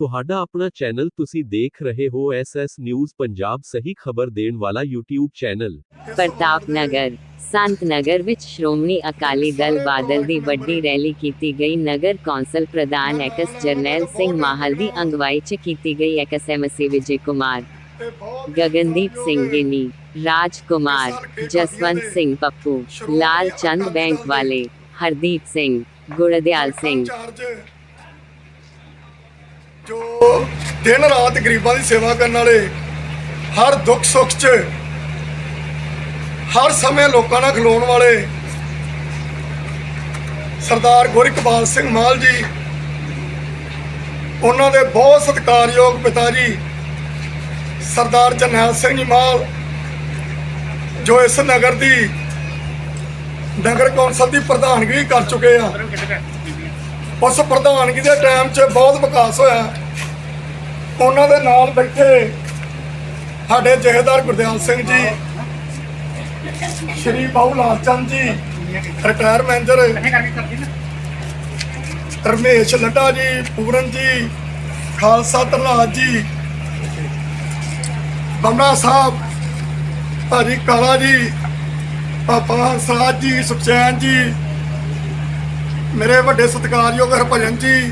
ਤੁਹਾਡਾ ਆਪਣਾ ਚੈਨਲ ਤੁਸੀਂ ਦੇਖ ਰਹੇ ਹੋ ਐਸਐਸ ਨਿਊਜ਼ ਪੰਜਾਬ ਸਹੀ ਖਬਰ ਦੇਣ ਵਾਲਾ YouTube ਚੈਨਲ। ਪ੍ਰਤਾਪ ਨਗਰ, ਸੰਤ ਨਗਰ ਵਿੱਚ ਸ਼੍ਰੋਮਣੀ ਅਕਾਲੀ ਦਲ ਬਾਦਲ ਦੀ ਵੱਡੀ ਰੈਲੀ ਕੀਤੀ ਗਈ। ਨਗਰ ਕੌਂਸਲ ਪ੍ਰਧਾਨ ਐਕਸ ਜਰਨੈਲ ਸਿੰਘ ਮਾਹਲ ਦੀ ਅਗਵਾਈ 'ਚ ਕੀਤੀ ਗਈ। Ex MC Vijay Kumar Gagandeep Singh Ginni Raj Kumar Jaswant Singh Pappu Lal Chand bank ਵਾਲੇ ਹਰਦੀਪ ਸਿੰਘ ਗੁਰਦਿਆਲ ਸਿੰਘ ਜੋ ਦਿਨ ਰਾਤ ਗਰੀਬਾਂ ਦੀ ਸੇਵਾ ਕਰਨ ਵਾਲੇ ਹਰ ਦੁੱਖ ਸੁੱਖ 'ਚ ਹਰ ਸਮੇਂ ਲੋਕਾਂ ਨਾਲ ਖਲੋਣ ਵਾਲੇ ਸਰਦਾਰ ਗੁਰਿਕਪਾਲ ਸਿੰਘ ਮਾਲ ਜੀ ਉਹਨਾਂ ਦੇ ਬਹੁਤ ਸਤਿਕਾਰਯੋਗ ਪਿਤਾ ਜੀ ਸਰਦਾਰ ਜਰਨੈਲ ਸਿੰਘ ਜੀ ਮਾਲ, ਜੋ ਇਸ ਨਗਰ ਦੀ ਨਗਰ ਕੌਂਸਲ ਦੀ ਪ੍ਰਧਾਨਗੀ ਕਰ ਚੁੱਕੇ ਆ। ਉਸ ਪ੍ਰਧਾਨਗੀ ਦੇ ਟਾਈਮ 'ਚ ਬਹੁਤ ਵਿਕਾਸ ਹੋਇਆ। ਉਹਨਾਂ ਦੇ ਨਾਲ ਬੈਠੇ ਸਾਡੇ ਜਹੇਦਾਰ ਗੁਰਦਿਆਲ ਸਿੰਘ ਜੀ, ਸ਼੍ਰੀ ਬਾਬੂ ਲਾਲ ਚੰਦ ਜੀ, ਰਿਟਾਇਰ ਮੈਨੇਜਰ ਰਮੇਸ਼ ਲੱਡਾ ਜੀ, ਪੂਰਨ ਜੀ, ਖਾਲਸਾ ਤਰਨਾਜ ਜੀ ਬੰਮਾ ਸਾਹਿਬ, ਭਾਜੀ ਕਾਲਾ ਜੀ, ਪਾਪਾ ਹੰਸਰਾਜ ਜੀ, ਸੁਖਚੈਨ ਜੀ, ਮੇਰੇ ਵੱਡੇ ਸਤਿਕਾਰਯੋਗ ਹਰਭਜਨ ਜੀ।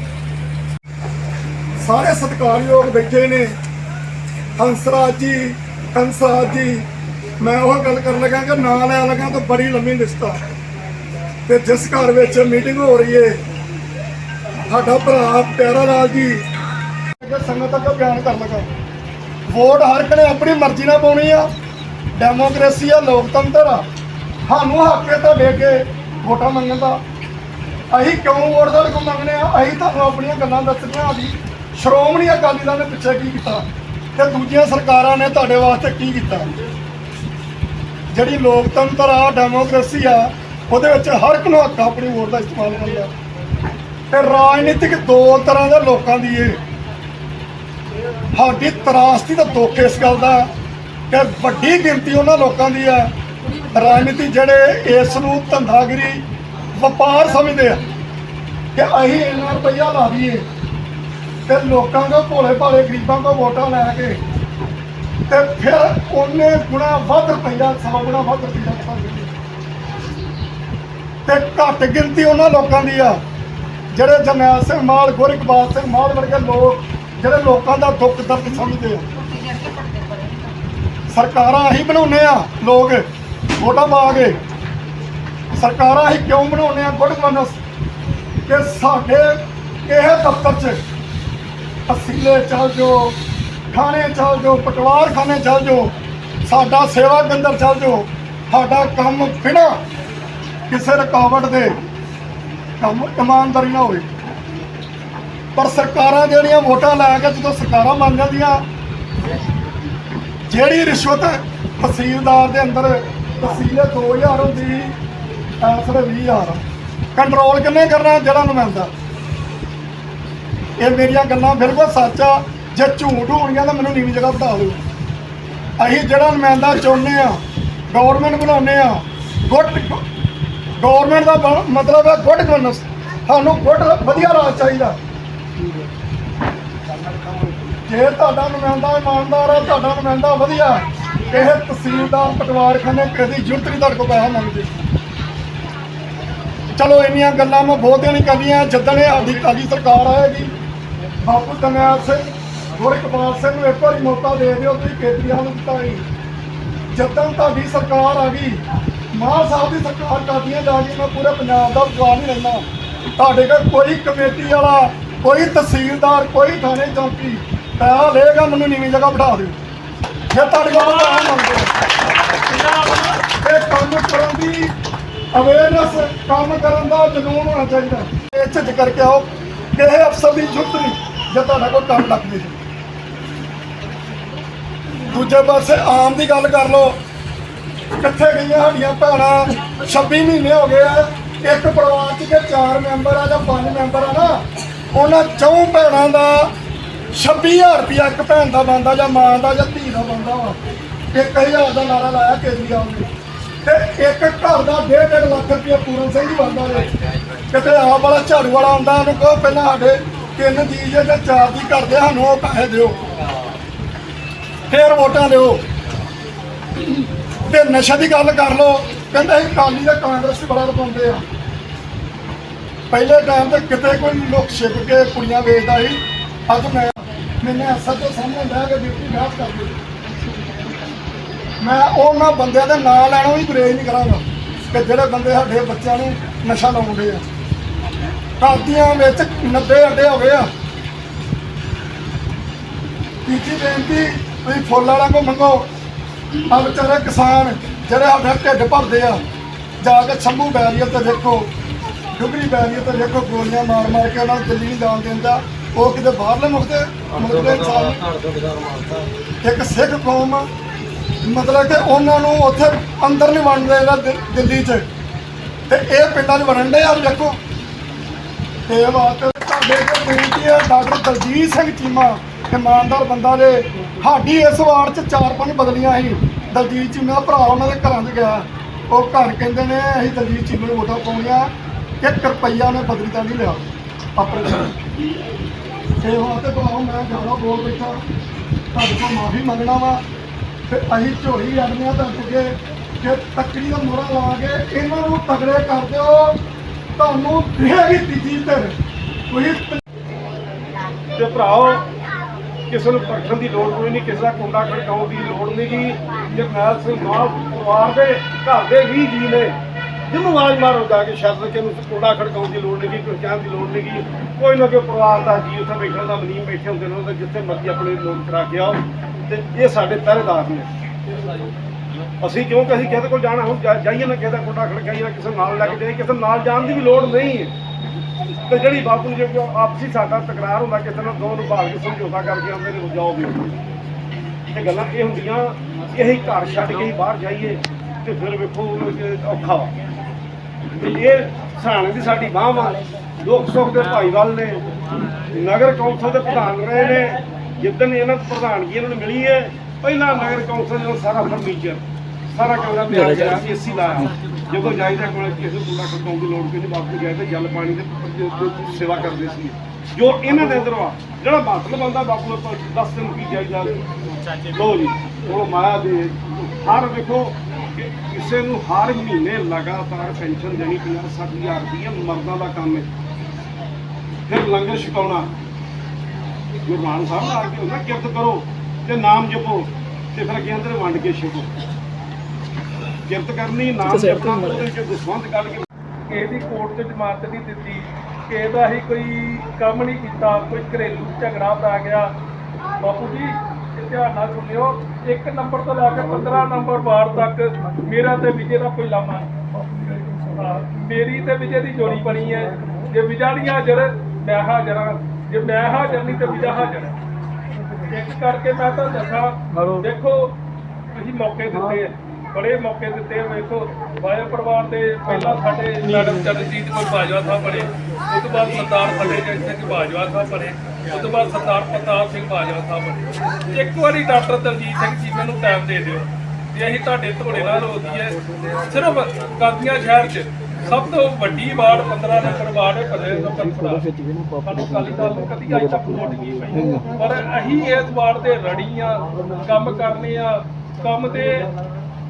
ਸਾਰੇ ਸਤਿਕਾਰਯੋਗ ਬੈਠੇ ਨੇ। ਹੰਸਰਾਜ ਜੀ ਹੰਸਰਾਜ ਜੀ, ਮੈਂ ਉਹ ਗੱਲ ਕਰਨ ਲੱਗਾ ਕਿ ਨਾਂ ਲੈ ਲੱਗਾ ਤਾਂ ਬੜੀ ਲੰਮੀ ਲਿਸਟ ਆ। ਤੇ ਜਿਸ ਘਰ ਵਿੱਚ ਮੀਟਿੰਗ ਹੋ ਰਹੀ ਏ, ਸਾਡਾ ਭਰਾ ਪਿਆਰਾ ਲਾਲ ਜੀ ਕਿ ਸੰਗਤ ਅੱਗੇ ਬਿਆਨ ਕਰਨ ਲੱਗਾ। ਵੋਟ ਹਰ ਇੱਕ ਨੇ ਆਪਣੀ ਮਰਜ਼ੀ ਨਾਲ ਪਾਉਣੀ ਆ। ਡੈਮੋਕ੍ਰੇਸੀ ਆ, ਲੋਕਤੰਤਰ ਆ। ਸਾਨੂੰ ਹੱਕ ਹੈ ਤੁਹਾਡੇ ਅੱਗੇ ਵੋਟਾਂ ਮੰਗਣ ਦਾ। ਅਸੀਂ ਕਿਉਂ ਵੋਟ ਤੁਹਾਡੇ ਕੋਲ ਮੰਗਨੇ ਆ? ਅਸੀਂ ਤੁਹਾਨੂੰ ਆਪਣੀਆਂ ਗੱਲਾਂ ਦੱਸਣੀਆਂ ਵੀ ਸ਼੍ਰੋਮਣੀ ਅਕਾਲੀ ਦਲ ਨੇ ਪਿੱਛੇ ਕੀ ਕੀਤਾ ਤੇ ਦੂਜੀਆਂ ਸਰਕਾਰਾਂ ਨੇ ਤੁਹਾਡੇ ਵਾਸਤੇ ਕੀ ਕੀਤਾ? ਜਿਹੜੀ ਲੋਕਤੰਤਰ ਆ, ਡੈਮੋਕ੍ਰੇਸੀ ਆ, ਉਹਦੇ ਵਿੱਚ ਹਰ ਇੱਕ ਨੂੰ ਹੱਕ ਆਪਣੀ ਵੋਟ ਦਾ ਇਸਤੇਮਾਲ ਕਰਨ ਦਾ। ਤੇ ਰਾਜਨੀਤਿਕ ਦੋ ਤਰ੍ਹਾਂ ਦੇ ਲੋਕਾਂ ਦੀ ਇਹ ਸਾਡੀ ਤਰਾਸਤੀ ਦਾ ਦੁੱਖ ਇਸ ਗੱਲ ਦਾ ਕਿ ਵੱਡੀ ਗਿਣਤੀ ਉਹਨਾਂ ਲੋਕਾਂ ਦੀ ਆ ਰਾਜਨੀਤੀ ਜਿਹੜੇ ਇਸ ਨੂੰ ਧੰਦਾਗਿਰੀ ਵਪਾਰ ਸਮਝਦੇ ਆ ਕਿ ਅਸੀਂ ਇੰਨਾ ਰੁਪਈਆ ਲਾ ਦਈਏ ਤੇ ਲੋਕਾਂ ਕੋ ਭੋਲੇ ਭਾਲੇ ਗਰੀਬਾਂ ਕੋ ਵੋਟਾਂ ਲੈ ਕੇ ਤੇ ਫਿਰ ਉਹਨੇ ਗੁਣਾ ਵੱਧ ਰੁਪਈਆ, ਸੌ ਗੁਣਾ ਵੱਧ ਰੁਪਈਆ ਖਾਂਦੇ ਤੇ ਘੱਟ ਗਿਣਤੀ ਉਹਨਾਂ ਲੋਕਾਂ ਦੀ ਆ। ਜਿਹੜੇ ਜਰਨੈਲ ਸਿੰਘ ਮਾਲ ਗੁਰਿਕਬਾਲ ਸਿੰਘ ਮਾਲ ਵਰਗੇ ਲੋਕ ਜਿਹੜੇ ਲੋਕਾਂ ਦਾ ਦੁੱਖ ਦਰਦ ਸਮਝਦੇ ਆ। ਸਰਕਾਰਾਂ ਅਸੀਂ ਬਣਾਉਂਦੇ ਆ, ਲੋਕ ਵੋਟਾਂ ਪਾ ਕੇ। ਸਰਕਾਰਾਂ ਅਸੀਂ ਕਿਉਂ ਬਣਾਉਂਦੇ ਆ, ਗੁੱਡ ਗਵਰਨੈਂਸ ਕਿ ਸਾਡੇ ਇਹ ਦਫ਼ਤਰ 'ਚ ਤਹਿਸੀਲੇ ਚੱਲ ਜਾਓ ਖਾਣੇ ਚੱਲ ਜਾਓ ਪਟਵਾਰ ਖਾਨੇ ਚੱਲ ਜਾਓ, ਸਾਡਾ ਸੇਵਾ ਕੇਂਦਰ ਚੱਲ ਜਾਓ, ਸਾਡਾ ਕੰਮ ਬਿਨਾਂ ਕਿਸੇ ਰੁਕਾਵਟ ਦੇ ਕੰਮ ਇਮਾਨਦਾਰੀ ਨਾਲ ਹੋਵੇ। ਪਰ ਸਰਕਾਰਾਂ ਜਿਹੜੀਆਂ ਵੋਟਾਂ ਲੈ ਕੇ ਜਦੋਂ ਸਰਕਾਰਾਂ ਮੰਨ ਜਾਂਦੀਆਂ, ਜਿਹੜੀ ਰਿਸ਼ਵਤ ਤਹਿਸੀਲਦਾਰ ਦੇ ਅੰਦਰ ਤਹਿਸੀਲੇ 2000 ਹੁੰਦੀ ਐਸਲੇ 20000 ਕੰਟਰੋਲ ਕਿੰਨੇ ਕਰਨਾ ਜਿਹੜਾ ਨੁਮਾਇੰਦਾ? ਇਹ ਮੇਰੀਆਂ ਗੱਲਾਂ ਬਿਲਕੁਲ ਸੱਚ ਆ। ਜੇ ਝੂਠ ਹੋਣਗੀਆਂ ਤਾਂ ਮੈਨੂੰ ਨੀਵੀਂ ਜਗ੍ਹਾ ਬਿਠਾ ਦਿਓ। ਅਸੀਂ ਜਿਹੜਾ ਨੁਮਾਇੰਦਾ ਚੁਣਨੇ ਆ ਗਵਰਨਮੈਂਟ ਬਣਾਉਨੇ ਆ ਗੁੱਡ ਗਵਰਨਮੈਂਟ ਦਾ ਮਤਲਬ ਹੈ ਗੁੱਡ ਗਵਰਨੈਂਸ ਸਾਨੂੰ ਗੁੱਡ ਵਧੀਆ ਰਾਜ ਚਾਹੀਦਾ। ਜੇ ਤੁਹਾਡਾ ਨੁਮਾਇੰਦਾ ਇਮਾਨਦਾਰ ਆ, ਤੁਹਾਡਾ ਨੁਮਾਇੰਦਾ ਵਧੀਆ ਇਹ ਤਹਿਸੀਲਦਾਰ, ਪਟਵਾਰਖਾਨੇ ਕਦੀ ਜ਼ਰੂਰਤ ਨਹੀਂ ਤੁਹਾਡੇ ਕੋਲ ਪੈਸਾ ਮੰਗਦੇ। ਚਲੋ, ਇੰਨੀਆਂ ਗੱਲਾਂ ਮੈਂ ਬਹੁਤੀਆਂ ਨਹੀਂ ਕਰਨੀਆਂ। ਜਿੱਦਣ ਇਹ ਸਾਡੀ ਕਾਲੀ ਸਰਕਾਰ ਆਏਗੀ, ਬਾਪੂ ਜਰਨੈਲ ਸਿੰਘ, ਗੁਰਕਪਾਲ ਸਿੰਘ ਨੂੰ ਇੱਕ ਵਾਰੀ ਮੌਕਾ ਦੇ ਦਿਓ ਤੁਸੀਂ ਕੇਜਰੀਵਾਲ ਨੂੰ ਦਿੱਤਾ ਹੀ ਜਦੋਂ ਤੁਹਾਡੀ ਸਰਕਾਰ ਆ ਗਈ, ਮਾਨ ਸਾਹਿਬ ਦੀ ਸਰਕਾਰ ਕਰਦੀਆਂ ਜਾ ਕੇ ਮੈਂ ਪੂਰੇ ਪੰਜਾਬ ਦਾ ਵਿਸ਼ਵਾਸ ਨਹੀਂ ਰਹਿੰਦਾ ਤੁਹਾਡੇ ਕੋਲ ਕੋਈ ਕਮੇਟੀ ਵਾਲਾ ਕੋਈ ਤਹਿਸੀਲਦਾਰ, ਕੋਈ ਥਾਣੇ ਚੌਂਕੀ ਪੈਸਾ ਲਏਗਾ ਮੈਨੂੰ ਨੀਵੀਂ ਜਗ੍ਹਾ ਬਿਠਾ ਦਿਓ। ਜੇ ਤੁਹਾਡੇ ਕੋਲ ਪੈਸਾ ਮੰਗਦੇ ਇਹ ਕੰਮ ਕਰਨ ਦੀ ਅਵੇਅਰਨੈਸ ਕੰਮ ਕਰਨ ਦਾ ਜਨੂਨ ਹੋਣਾ ਚਾਹੀਦਾ। ਇਹ ਝਿੱਜ ਕਰਕੇ ਆਓ ਕਿਸੇ ਅਫਸਰ ਦੀ ਜ਼ਰੂਰਤ ਨਹੀਂ, ਜੇ ਤੁਹਾਡਾ ਕੋਈ ਕੰਮ ਲੱਗ ਜੇ। ਦੂਜੇ ਪਾਸੇ ਆਮ ਦੀ ਗੱਲ ਕਰ ਲਓ। ਕਿੱਥੇ ਗਈਆਂ ਸਾਡੀਆਂ ਭੈਣਾਂ? 26 ਮਹੀਨੇ ਹੋ ਗਏ ਆ। ਇੱਕ ਪਰਿਵਾਰ 'ਚ ਜੇ ਚਾਰ ਮੈਂਬਰ ਆ ਜਾਂ ਪੰਜ ਮੈਂਬਰ ਆ ਨਾ ਉਹਨਾਂ ਚੌਂ ਭੈਣਾਂ ਦਾ 26000 ਰੁਪਇਆ ਇੱਕ ਭੈਣ ਦਾ ਬੰਦਾ ਜਾਂ ਮਾਂ ਦਾ ਜਾਂ ਧੀ ਦਾ ਬੰਦਾ ਵਾ। ਇੱਕ ਹਜ਼ਾਰ ਦਾ ਨਾਰਾ ਲਾਇਆ ਕੇਜਰੀਵਾਲ ਨੇ। ਤੇ ਇੱਕ ਘਰ ਦਾ 1.5 ਲੱਖ ਰੁਪਏ ਪੂਰਨ ਸਿੰਘ ਹੀ ਬਣਦਾ ਕਿਤੇ ਆਪ ਵਾਲਾ ਝਾੜੂ ਵਾਲਾ ਆਉਂਦਾ ਉਹਨੂੰ ਕਹੋ ਪਹਿਲਾਂ ਸਾਡੇ ਤਿੰਨ ਜੀ ਜੇ ਚਾਰ ਜੀ ਕਰਦੇ ਆ, ਸਾਨੂੰ ਉਹ ਪੈਸੇ ਦਿਓ। ਫੇਰ ਵੋਟਾਂ ਦਿਓ। ਤੇ ਨਸ਼ੇ ਦੀ ਗੱਲ ਕਰ ਲਓ ਕਹਿੰਦਾ ਅਸੀਂ ਕਾਲੀ ਦਾ ਕਾਂਗਰਸ ਬੜਾ ਰਪਾਉਂਦੇ ਆ। ਪਹਿਲੇ ਟਾਈਮ ਤੇ ਕਿਤੇ ਕੋਈ ਲੋਕ ਛਿਪ ਕੇ ਕੁੜੀਆਂ ਵੇਚਦਾ ਸੀ। ਅੱਜ ਮੈਂ ਮੈਨੇ ਅਸਲ ਤੋਂ ਸਾਹਮਣੇ ਲੈ ਕੇ ਡਿਊਟੀ ਗਾਹ ਕਰਦੀ ਮੈਂ ਉਹਨਾਂ ਬੰਦਿਆਂ ਦੇ ਨਾਂ ਲੈਣੋਂ ਵੀ ਗੁਰੇਜ਼ ਨਹੀਂ ਕਰਾਂਗਾ ਕਿ ਜਿਹੜੇ ਬੰਦੇ ਸਾਡੇ ਬੱਚਿਆਂ ਨੂੰ ਨਸ਼ਾ ਲਾਉਂਦੇ ਆ। ਕਾਦੀਆਂ ਵਿੱਚ 90 ਅੱਡੇ ਹੋ ਗਏ ਆ। ਤੀਜੀ ਬੇਨਤੀ, ਤੁਸੀਂ ਫੁੱਲ ਵਾਲਾ ਕੋ ਮੰਗੋ ਆ ਵਿਚਾਰੇ ਕਿਸਾਨ ਜਿਹੜੇ ਸਾਡੇ ਢਿੱਡ ਭਰਦੇ ਆ। ਜਾ ਕੇ ਸ਼ੰਭੂ ਬੈਰੀਅਰ ਤੇ ਦੇਖੋ। ਡੁਗਰੀ ਬੈਰੀਅਰ ਤੇ ਦੇਖੋ ਗੋਲੀਆਂ ਮਾਰ ਮਾਰ ਕੇ ਉਹਨਾਂ ਨੂੰ ਦਿੱਲੀ ਨਹੀਂ ਜਾਣ ਦਿੰਦਾ। ਉਹ ਕਿਤੇ ਬਾਹਰਲੇ ਮੁਲਕ ਦੇ ਮੁਲਕ ਦੇ ਇਨਸਾਨ ਇੱਕ ਸਿੱਖ ਕੌਮ ਮਤਲਬ ਕਿ ਉਹਨਾਂ ਨੂੰ ਉੱਥੇ ਅੰਦਰ ਨਹੀਂ ਵੜਨ ਦੇਗਾ ਦਿੱਲੀ 'ਚ। ਤੇ ਇਹ ਪਿੰਡਾਂ 'ਚ ਵੜਨ ਦੇ ਯਾਰ ਦੇਖੋ। ਤੇ ਇਹ ਵਾਸਤੇ ਤੁਹਾਡੇ ਕੋਲ ਬੇਨਤੀ ਹੈ ਡਾਕਟਰ ਦਲਜੀਤ ਸਿੰਘ ਚੀਮਾ ਇਮਾਨਦਾਰ ਬੰਦਾ ਜੇ ਸਾਡੀ ਇਸ ਵਾਰਡ 'ਚ ਚਾਰ ਪੰਜ ਬਦਲੀਆਂ ਸੀ। ਦਲਜੀਤ ਚੀਮਾ ਦਾ ਭਰਾ ਉਹਨਾਂ ਦੇ ਘਰਾਂ 'ਚ ਗਿਆ। ਉਹ ਘਰ ਕਹਿੰਦੇ ਨੇ ਅਸੀਂ ਦਲਜੀਤ ਚੀਮੇ ਨੂੰ ਵੋਟਾਂ ਪਾਉਣੀਆਂ। ਇੱਕ ਰੁਪਈਆ ਨੇ ਬਦਲੀ ਤਾਂ ਨਹੀਂ ਲਿਆ। ਆਪਣੇ ਤੇ ਵਾਸਤੇ ਭਰਾਓ ਮੈਂ ਜ਼ਿਆਦਾ ਬੋਲ ਬੈਠਾ। ਤੁਹਾਡੇ ਕੋਲ ਮਾਫੀ ਮੰਗਣਾ ਵਾ। ਤੇ ਅਸੀਂ ਝੋਲੀ ਅੜਨੇ ਆ ਤਾਂ ਅੱਗੇ। ਕਿ ਤੱਕੜੀ ਦਾ ਮੋਹਰਾ ਲਾ ਕੇ ਇਹਨਾਂ ਨੂੰ ਤਗੜੇ ਕਰ ਦਿਓ, ਤੁਹਾਨੂੰ ਦੇਗੀ ਤੀਜੀ ਧਿਰ। ਕੋਈ ਤੇ ਭਰਾਓ ਕਿਸੇ ਨੂੰ ਪਰਖਣ ਦੀ ਲੋੜ ਕੋਈ ਨਹੀਂ, ਕਿਸੇ ਦਾ ਕੁੰਡਾ ਖੜਕਾਉਣ ਦੀ ਲੋੜ ਨਹੀਂ। ਗੀ ਜਰਨੈਲ ਸਿੰਘ ਮਾਲ ਪਰਿਵਾਰ ਦੇ ਘਰ ਦੇ ਵੀ ਜੀ ਨੇ। ਜਿਹਨੂੰ ਆਵਾਜ਼ ਮਾਰੋ ਜਾ ਕਿ ਸ਼ਰਤ ਕਿ ਨੂੰ ਕੁੰਡਾ ਖੜਕਾਉਣ ਦੀ ਲੋੜ ਨਹੀਂ ਗੀ ਕੋਈ ਕਹਿਣ ਦੀ ਲੋੜ ਨਹੀਂ ਕੋਈ ਨਾ ਕੋਈ ਪਰਿਵਾਰ ਦਾ ਜੀ ਉੱਥੇ ਬੈਠਣ ਦਾ ਮਨੀਮ ਬੈਠੇ ਹੁੰਦੇ ਨੇ, ਉਹਦੇ ਜਿੱਥੇ ਮਰਜ਼ੀ ਆਪਣੇ ਲੋਨ ਕਰਾ ਕੇ ਆਓ। ਤੇ ਇਹ ਸਾਡੇ ਪਹਿਰੇਦਾਰ ਨੇ। ਅਸੀਂ ਕਿਉਂਕਿ ਅਸੀਂ ਕਿਹਦੇ ਕੋਲ ਜਾਣਾ, ਹੁਣ ਜਾਈਏ ਨਾ ਕਿਸੇ ਦਾ ਕੁੰਡਾ ਖੜਕਾਈਏ ਨਾ ਕਿਸੇ ਨਾਲ ਲੈ ਕੇ ਜਾਈਏ, ਕਿਸੇ ਨਾਲ ਜਾਣ ਦੀ ਵੀ ਲੋੜ ਨਹੀਂ ਹੈ। ਤੇ ਜਿਹੜੀ ਬਾਪੂ ਜੀ ਕੋ ਆਪਸੀ ਸਾਡਾ ਤਕਰਾਰ ਹੁੰਦਾ, ਕਿਸੇ ਨਾਲ ਦੋ ਨੂੰ ਭਾਲ ਕੇ ਸਮਝੌਤਾ ਕਰਕੇ ਆਉਂਦੇ ਨੇ ਜਾਓ ਵੀ। ਇਹ ਗੱਲਾਂ ਇਹ ਹੁੰਦੀਆਂ ਕਿ ਅਸੀਂ ਘਰ ਛੱਡ ਕੇ ਹੀ ਬਾਹਰ ਜਾਈਏ, ਤੇ ਫਿਰ ਵੇਖੋ ਔਖਾ ਵਾ ਇਹ ਸਹਾਣੇ ਦੀ ਸਾਡੀ ਬਾਂਹ ਵਾ। ਦੁੱਖ ਸੁੱਖ ਦੇ ਭਾਈਵਾਲ ਨੇ। ਨਗਰ ਕੌਂਸਲ ਦੇ ਪ੍ਰਧਾਨ ਰਹੇ ਨੇ। ਜਿੱਦਣ ਇਹਨਾਂ ਨੂੰ ਪ੍ਰਧਾਨਗੀ ਇਹਨਾਂ ਨੂੰ ਮਿਲੀ ਹੈ, ਪਹਿਲਾਂ ਨਗਰ ਕੌਂਸਲ ਨੇ ਸਾਰਾ ਫਰਨੀਚਰ, ਸਾਰਾ ਕਮਰਾ ਤਿਆਰ ਕਰਿਆ ਏਸੀ ਲਾਇਆ। ਜਦੋਂ ਜਾਈਦਾ ਕੋਲ ਕਿਸੇ ਨੂੰ ਖੜਕਾਉਣ ਦੀ ਲੋੜ ਕੋਈ ਨਹੀਂ ਬਾਪੂ ਗਏ ਤੇ ਜਲ ਪਾਣੀ ਦੇ ਸੇਵਾ ਕਰਦੇ ਸੀ। ਜੋ ਇਹਨਾਂ ਦੇ ਅੰਦਰ ਵਾ ਜਿਹੜਾ ਮਤਲਬ ਬੰਦਾ ਬਾਪੂ ਨੂੰ 10 ਦਿਨ ਕੀ ਜਾਈਦਾ। ਲੋ ਜੀ, ਉਹ ਮਾਇਆ ਦੇ ਹਰ ਵੇਖੋ ਕਿ ਕਿਸੇ ਨੂੰ ਹਰ ਮਹੀਨੇ ਲਗਾਤਾਰ ਪੈਨਸ਼ਨ ਦੇਣੀ 50 60000 ਰੁਪਏ ਮਰਦਾਂ ਦਾ ਕੰਮ ਹੈ। ਫਿਰ ਲੰਗਰ ਛਕਾਉਣਾ। ਗੁਰੂ ਨਾਨਕ ਸਾਹਿਬ ਨਾਲ ਕੇ ਹੁੰਦਾ ਕਿਰਤ ਕਰੋ ਤੇ ਨਾਮ ਜਪੋ ਤੇ ਫਿਰ ਅੱਗੇ ਅੰਦਰ ਵੰਡ ਕੇ ਛਕੋ। ਕਿਰਤ ਕਰਨੀ ਨਾਮ ਜਪਣਾ ਉਹਦੇ ਵਿੱਚ ਦਸਵੰਤ ਕੱਢ ਕੇ ਕਿਸੇ ਦੀ ਕੋਰਟ 'ਚ ਜ਼ਮਾਨਤ ਨਹੀਂ ਦਿੱਤੀ ਕਿਸੇ ਦਾ ਹੀ ਕੋਈ ਕੰਮ ਨਹੀਂ ਕੀਤਾ ਕੋਈ ਘਰੇਲੂ ਝਗੜਾ ਪੈ ਗਿਆ। ਬਾਪੂ ਜੀ ਧਿਆਨ ਨਾਲ ਸੁਣਿਓ। ਇੱਕ ਨੰਬਰ ਤੋਂ ਲੈ ਕੇ 15 ਨੰਬਰ ਵਾਰ ਤੱਕ ਮੇਰਾ ਤੇ ਵਿਜੇ ਦਾ ਕੋਈ ਲਾਮਾ ਮੇਰੀ ਤੇ ਵਿਜੇ ਦੀ ਜੋੜੀ ਬਣੀ ਹੈ। ਜੇ ਵਿਜਾ ਨਹੀਂ ਹਾਜ਼ਰ ਮੈਂ ਹਾਜ਼ਰ ਜੇ ਮੈਂ ਹਾਜ਼ਰ ਨਹੀਂ ਤੇ ਵਿਜਾ ਹਾਜ਼ਰ ਹੈ। ਇੱਕ ਕਰਕੇ ਮੈਂ ਤਾਂ ਦੱਸਾਂ ਦੇਖੋ ਤੁਸੀਂ ਮੌਕੇ ਦਿੱਤੇ ਆ ਬੜੇ ਮੌਕੇ ਦਿੱਤੇ ਵੇਖੋ ਵਾਇਆ ਪਰਿਵਾਰ ਦੇ ਪਹਿਲਾਂ ਸਾਡੇ ਮੈਡਮ ਚਰਨਜੀਤ ਕੋਲ ਬਾਜਵਾ ਸਾਹਿਬ ਬਣੇ, ਉਸ ਤੋਂ ਬਾਅਦ ਸਰਦਾਰ ਫਤਿਹ ਸਿੰਘ ਬਾਜਵਾ ਸਾਹਿਬ ਬਣੇ, ਉਸ ਤੋਂ ਬਾਅਦ ਸਰਦਾਰ ਪ੍ਰਤਾਪ ਸਿੰਘ ਬਾਜਵਾ ਸਾਹਿਬ ਬਣੇ। ਇੱਕ ਵਾਰੀ ਡਾਕਟਰ ਦਲਜੀਤ ਸਿੰਘ ਜੀ ਮੈਨੂੰ ਟਾਈਮ ਦੇ ਦਿਓ। ਤੇ ਅਸੀਂ ਤੁਹਾਡੇ ਤੁਹਾਡੇ ਨਾਲ ਹੋਦੀ ਹੈ ਸਿਰਫ ਕਾਦੀਆਂ ਸ਼ਹਿਰ 'ਚ ਸਭ ਤੋਂ ਵੱਡੀ ਵਾਰਡ 15 ਨੰਬਰ ਵਾਰਡ ਹੈ ਫਤਿਹ ਦਲ ਨੂੰ ਕਦੀ ਅੱਜ ਤੱਕ ਵੋਟ ਨਹੀਂ ਪਈ। ਪਰ ਅਸੀਂ ਇਸ ਵਾਰਡ ਦੇ ਰੜੀ ਆ ਕੰਮ ਕਰਨੇ ਆ, ਕੰਮ ਤੇ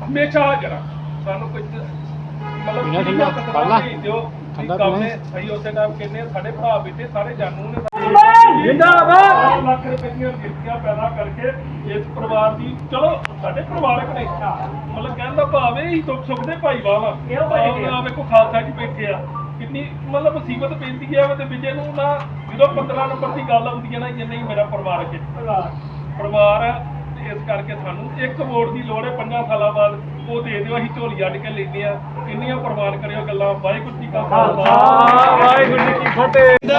ਹਮੇਸ਼ਾ ਹਾਜ਼ਰ ਆ ਸਾਨੂੰ ਕੁਝ ਮਤਲਬ ਨਹੀਂ ਦਿਓ। ਕਿ ਕੰਮ ਨੇ ਅਸੀਂ ਉਸੇ ਟਾਈਮ ਕਹਿੰਦੇ ਆ, ਸਾਡੇ ਭਰਾ ਬੇਟੇ ਸਾਰੇ ਜਾਨੂ ਨੇ। ਜਿੰਦਾਬਾਦ! ਲੱਖ ਰੁਪਏ ਦੀਆਂ ਗਿਰਤੀਆਂ ਪੈਦਾ ਕਰਕੇ ਇਸ ਪਰਿਵਾਰ ਦੀ ਚਲੋ ਸਾਡੇ ਪਰਿਵਾਰਕ ਨੇ ਮਤਲਬ ਕਹਿਣ ਦਾ ਭਾਵ ਇਹ ਹੀ ਦੁੱਖ ਸੁੱਖ ਦੇ ਭਾਈਵਾਲ ਆ। ਆ? ਵੇਖੋ ਖਾਲਸਾ ਜੀ ਬੈਠੇ ਆ। ਕਿੰਨੀ ਮਤਲਬ ਮੁਸੀਬਤ ਪੈਂਦੀ ਹੈ ਤੇ ਵਿਜੇ ਨੂੰ ਨਾ ਜਦੋਂ 15 ਨੰਬਰ ਦੀ ਗੱਲ ਆਉਂਦੀ ਹੈ ਨਾ ਜਿੰਨੇ ਹੀ ਮੇਰਾ ਪਰਿਵਾਰ ਅੱਗੇ ਪਰਿਵਾਰ। ਆ ਇਸ ਕਰਕੇ ਸਾਨੂੰ ਇੱਕ ਵੋਟ ਦੀ ਲੋੜ ਹੈ 5 ਸਾਲਾਂ ਬਾਅਦ ਉਹ ਦੇ ਦਿਓ ਅਸੀਂ ਝੋਲੀ ਅੱਡ ਕੇ ਲੈਂਦੇ ਆ ਇੰਨੀਆਂ ਪ੍ਰਵਾਨ ਕਰਿਓ ਗੱਲਾਂ ਵਾਹਿਗੁਰੂ ਜੀ ਕਾ ਖਾਲਸਾ। ਵਾਹਿਗੁਰੂ ਜੀ ਕੀ ਫਤਿਹ।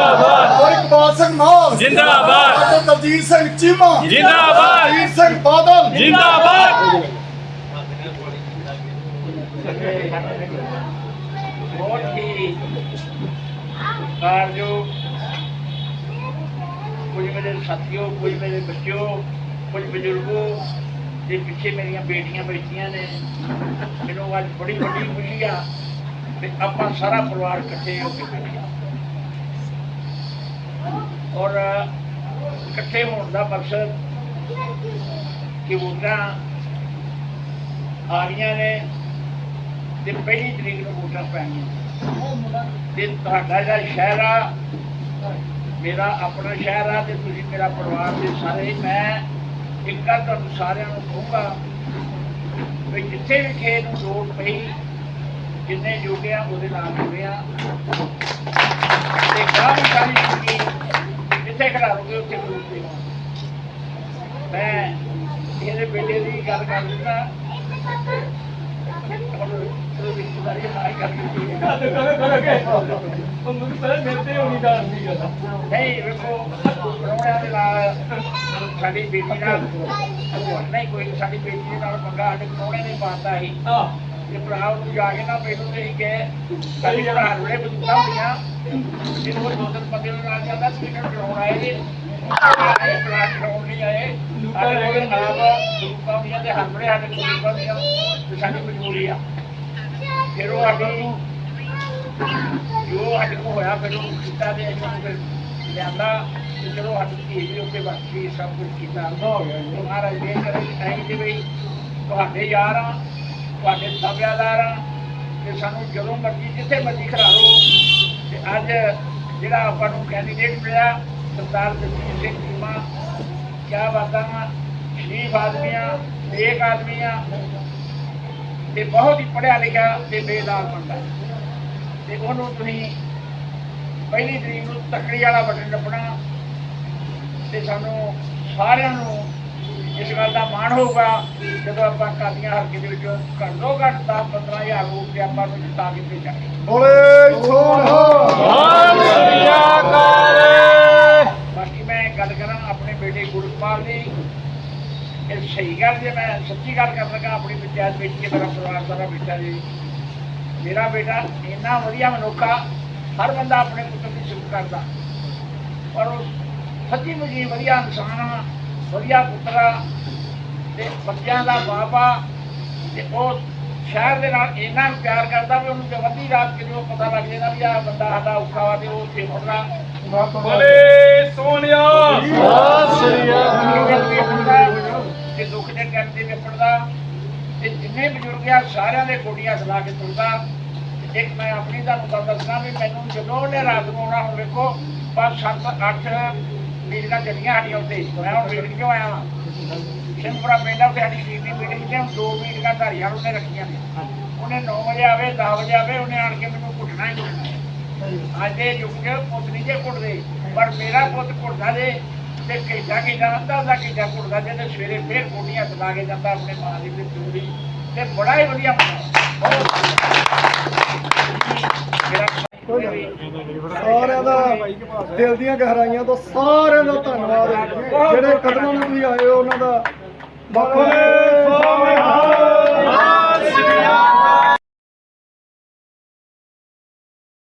ਔਰ ਇਕਬਾਲ ਸਿੰਘ ਮਾਲ ਜਿੰਦਾਬਾਦ। ਡਾਕਟਰ ਦਲਜੀਤ ਸਿੰਘ ਚੀਮਾ। ਜਿੰਦਾਬਾਦ। ਵੀਰ ਸਿੰਘ ਬਾਦਲ। ਜਿੰਦਾਬਾਦ। ਬਹੁਤ ਹੀ ਕਾਰਜੋ ਕੁਝ ਮੇਰੇ ਸਾਥੀਓ ਕੁਝ ਮੇਰੇ ਬੱਚਿਓ ਕੁਝ ਬਜ਼ੁਰਗੋ ਦੇ ਪਿੱਛੇ ਮੇਰੀਆਂ ਬੇਟੀਆਂ ਬੈਠੀਆਂ ਨੇ। ਮੈਨੂੰ ਅੱਜ ਬੜੀ ਵੱਡੀ ਖੁਸ਼ੀ ਆ ਤੇ ਆਪਾਂ ਸਾਰਾ ਪਰਿਵਾਰ ਇਕੱਠੇ ਹੋ ਕੇ ਬੈਠੇ ਔਰ ਇਕੱਠੇ ਹੋਣ ਦਾ ਮਕਸਦ ਕਿ ਵੋਟਾਂ ਆ ਰਹੀਆਂ ਨੇ ਤੇ ਪਹਿਲੀ ਤਰੀਕ ਨੂੰ ਵੋਟਾਂ ਪੈਣੀਆਂ ਤੇ ਤੁਹਾਡਾ ਜਿਹੜਾ ਸ਼ਹਿਰ ਆ, ਮੇਰਾ ਆਪਣਾ ਸ਼ਹਿਰ ਆ ਤੇ ਤੁਸੀਂ ਮੇਰਾ ਪਰਿਵਾਰ ਦੇ ਸਾਰੇ, ਮੈਂ ਇੱਕ ਗੱਲ ਤੁਹਾਨੂੰ ਸਾਰਿਆਂ ਨੂੰ ਕਹੂੰਗਾ ਵੀ ਜਿੱਥੇ ਵੀ ਖੇਤ ਨੂੰ ਲੋੜ ਪਈ, ਜਿੰਨੇ ਜੋਗੇ ਉਹਦੇ ਨਾਲ ਜੁੜਿਆ ਤੇ ਕਾਹੀ ਸਾਰੀ ਜ਼ਿੰਦਗੀ ਜਿੱਥੇ ਖੜਾਓਗੇ ਉੱਥੇ ਜ਼ਰੂਰ ਤੇ ਮੈਂ ਇਹਦੇ ਬੇਟੇ ਦੀ ਗੱਲ ਕਰ ਦਿੰਦਾ ਔਰ ਉਹਦੇ ਰਿਸ਼ਤੇਦਾਰੀ ਨਾਲ ਗੱਲ ਕੀਤੀ ਹੈ ਕਦੇ ਕਦੇ ਕਦੇ ਉਹ ਮੈਨੂੰ ਪਹਿਲਾਂ ਮੇਰੇ ਤੇ ਹੋਣੀ ਗੱਲ ਨਹੀਂ ਗੱਲ ਨਹੀਂ ਵੇਖੋ ਪ੍ਰੋਗਰਾਮ ਦੇ ਨਾਲ ਸਾਡੀ ਬੇਟੀ ਨਾਲ ਨਹੀਂ ਕੋਈ ਸਾਡੀ ਬੇਟੀ ਨਾਲ ਪੰਗਾ ਸਾਡੇ ਪ੍ਰੋਗਰਾਮ ਨੇ ਪਾਤਾ ਸੀ ਹਾਂ ਤੇ ਭਰਾ ਨੂੰ ਜਾ ਕੇ ਨਾ ਮੈਨੂੰ ਤੇ ਕਿ ਸਾਡੀ ਭਰਾ ਨੂੰ ਬੁੱਧਾ ਹੁੰਦੀਆਂ ਜਿਹਨੂੰ ਦੋ ਤਿੰਨ ਬੰਦੇ ਨੂੰ ਨਾਲ ਜਾਂਦਾ ਸੀ ਕਿਹਨੂੰ ਕਰਾਉਣ ਆਏ ਜੀ ਆਏ ਭਰਾ ਕਰਾਉਣ ਨਹੀਂ ਆਏ ਸਾਡੇ ਕੋਲ ਆਪ ਰੂਪਾਂ ਦੀਆਂ ਤੇ ਹਰਬੜੇ ਸਾਡੇ ਕੋਲ ਰੂਪਾਂ ਦੀਆਂ ਸਾਡੀ ਮਜਬੂਰੀ ਆ। ਫਿਰ ਉਹ ਸਾਡੀ ਜੋ ਸਾਡੇ ਕੋਲ ਹੋਇਆ, ਫਿਰ ਉਹ ਕੀਤਾ ਤੇ ਅਸੀਂ ਉਹਨੂੰ ਫਿਰ ਲਿਆਂਦਾ, ਤੇ ਚਲੋ ਸਾਡੀ ਧੀ ਵੀ ਉੱਤੇ ਬਾਕੀ ਸਭ ਕੁਝ ਕੀਤਾ। ਹੋ ਗਿਆ ਮਹਾਰਾਜ ਦੇ ਕਰੇ ਐਂ ਕਿ ਵੀ ਤੁਹਾਡੇ ਯਾਰ ਆ, ਤੁਹਾਡੇ ਸਭਿਆਦਾਰ ਆ, ਤੇ ਸਾਨੂੰ ਜਦੋਂ ਮਰਜ਼ੀ ਜਿੱਥੇ ਮਰਜ਼ੀ ਖੜਾ ਲਓ। ਤੇ ਅੱਜ ਜਿਹੜਾ ਆਪਾਂ ਨੂੰ ਕੈਂਡੀਡੇਟ ਮਿਲਿਆ, ਸਰਦਾਰ ਜਗਜੀਤ ਸਿੰਘ ਚੀਮਾ, ਕਿਆ ਬਾਤਾਂ ਵਾ, ਸ਼ਰੀਫ ਆਦਮੀਆਂ ਨੇਕ ਆਦਮੀਆਂ ਤੇ ਬਹੁਤ ਹੀ ਪੜ੍ਹਿਆ ਲਿਖਿਆ ਤੇ ਬੇਦਾਰ ਬੰਦਾ ਤੇ ਉਹਨੂੰ ਤੁਸੀਂ ਪਹਿਲੀ ਤਰੀਕ ਨੂੰ ਤਕੜੀ ਵਾਲਾ ਬਟਨ ਲੱਭਣਾ ਤੇ ਸਾਨੂੰ ਸਾਰਿਆਂ ਨੂੰ ਇਸ ਗੱਲ ਦਾ ਮਾਣ ਹੋਊਗਾ ਜਦੋਂ ਆਪਾਂ ਕਾਦੀਆਂ ਹਲਕੇ ਦੇ ਵਿੱਚ ਘੱਟੋ ਘੱਟ 10 15000 ਵੋਟ ਤੇ ਆਪਾਂ ਨੂੰ ਜਿਤਾ ਕੇ ਭੇਜਾਂਗੇ ਬੋਲੇ ਸੋਹਣਾ ਬਾਕੀ ਮੈਂ ਗੱਲ ਕਰਾਂ ਆਪਣੇ ਬੇਟੇ ਗੁਰਪਾਲ ਦੀ। ਇਹ ਸਹੀ ਗੱਲ ਜੇ ਮੈਂ ਸੱਚੀ ਗੱਲ ਕਰ ਲਗਾ ਆਪਣੀ ਪੰਚਾਇਤ ਵਿੱਚ ਕਿ ਮੇਰਾ ਪਰਿਵਾਰ ਸਾਰਾ ਬੇਟਾ ਜੀ। ਮੇਰਾ ਬੇਟਾ ਇੰਨਾ ਵਧੀਆ ਮਨੁੱਖਾ ਹਰ ਬੰਦਾ ਆਪਣੇ ਪੁੱਤਰ ਦੀ ਸਿਫਤ ਕਰਦਾ। ਪਰ ਉਹ ਸੱਚੀ ਮੁਜੀ ਵਧੀਆ ਇਨਸਾਨ ਆ ਵਧੀਆ ਪੁੱਤਰ ਆ ਤੇ ਬੱਚਿਆਂ ਦਾ ਬਾਬਾ ਤੇ ਉਹ ਸ਼ਹਿਰ ਦੇ ਨਾਲ ਇੰਨਾ ਪਿਆਰ ਕਰਦਾ ਵੀ ਉਹਨੂੰ ਅੱਧੀ ਰਾਤ ਕਿਦੋਂ ਪਤਾ ਲੱਗ ਜਾਂਦਾ ਵੀ ਆਹ ਬੰਦਾ ਸਾਡਾ ਔਖਾ ਵਾ ਤੇ ਉਹ ਉੱਥੇ ਮੁੜਨਾ ਬੋਲੇ ਸੋਨਿਆ ਤੇ ਦੁੱਖ ਦੇ ਟਾਈਮ ਤੇ ਵਿਪੜਦਾ ਤੇ ਜਿੰਨੇ ਬਜ਼ੁਰਗ ਆ, ਸਾਰਿਆਂ ਦੇ ਗੋਡੀਆਂ ਸਲਾ ਕੇ ਤੁਰਦਾ। ਇੱਕ ਮੈਂ ਆਪਣੀ ਤੁਹਾਨੂੰ ਗੱਲ ਦੱਸਣਾ ਵੀ ਮੈਨੂੰ ਜਦੋਂ ਉਹਨੇ ਰਾਤ ਨੂੰ ਆਉਣਾ ਹੁਣ ਵੇਖੋ ਪੰਜ, ਸੱਤ, ਅੱਠ ਮੀਟਿੰਗਾਂ ਚੱਲੀਆਂ ਸਾਡੀਆਂ ਉੱਤੇ ਮੈਂ ਹੁਣ ਮੀਟਿੰਗ ਕਿਉਂ ਆਇਆ? ਵਾਂ ਸਿੰਪਰਾ ਪਿੰਡ ਆ ਸਾਡੀ ਟੀਮ ਮੀਟਿੰਗ ਤੇ ਦੋ ਮੀਟਿੰਗਾਂ ਧਾਰੀਆਂ ਉਹਨੇ ਰੱਖੀਆਂ ਨੇ। ਉਹਨੇ 9 ਵਜੇ ਆਵੇ 10 ਵਜੇ ਆਵੇ, ਉਹਨੇ ਆਣ ਕੇ ਮੈਨੂੰ ਘੁੱਟਣਾ ਹੀ ਘੁੱਟਣਾ। ਅੱਜ ਇਹ ਯੁੱਗ ਪੁੱਤ ਨਹੀਂ ਜੇ ਘੁੱਟਦੇ, ਪਰ ਮੇਰਾ ਪੁੱਤ ਘੁੱਟਦਾ ਜੇ ਤੇ ਘੰਟਾ ਅੱਧਾ ਅੱਧਾ ਘੰਟਾ ਘੁੱਟਦਾ ਜੇ ਤੇ ਸਵੇਰੇ ਫੇਰ ਗੋਡੀਆਂ ਚਲਾ ਕੇ ਜਾਂਦਾ ਆਪਣੇ ਮਾਂ ਦੀ ਚੂੜੀ ਤੇ ਬੜਾ ਹੀ ਵਧੀਆ ਸਾਰਿਆਂ ਦਾ ਦਿਲ ਦੀਆਂ ਗਹਿਰਾਈਆਂ ਤੋਂ ਸਾਰਿਆਂ ਦਾ ਧੰਨਵਾਦ ਜਿਹੜੇ ਕਦਮਾਂ ਨੂੰ ਤੁਸੀਂ ਆਏ ਹੋ ਉਹਨਾਂ ਦਾ ਬਾਪੂ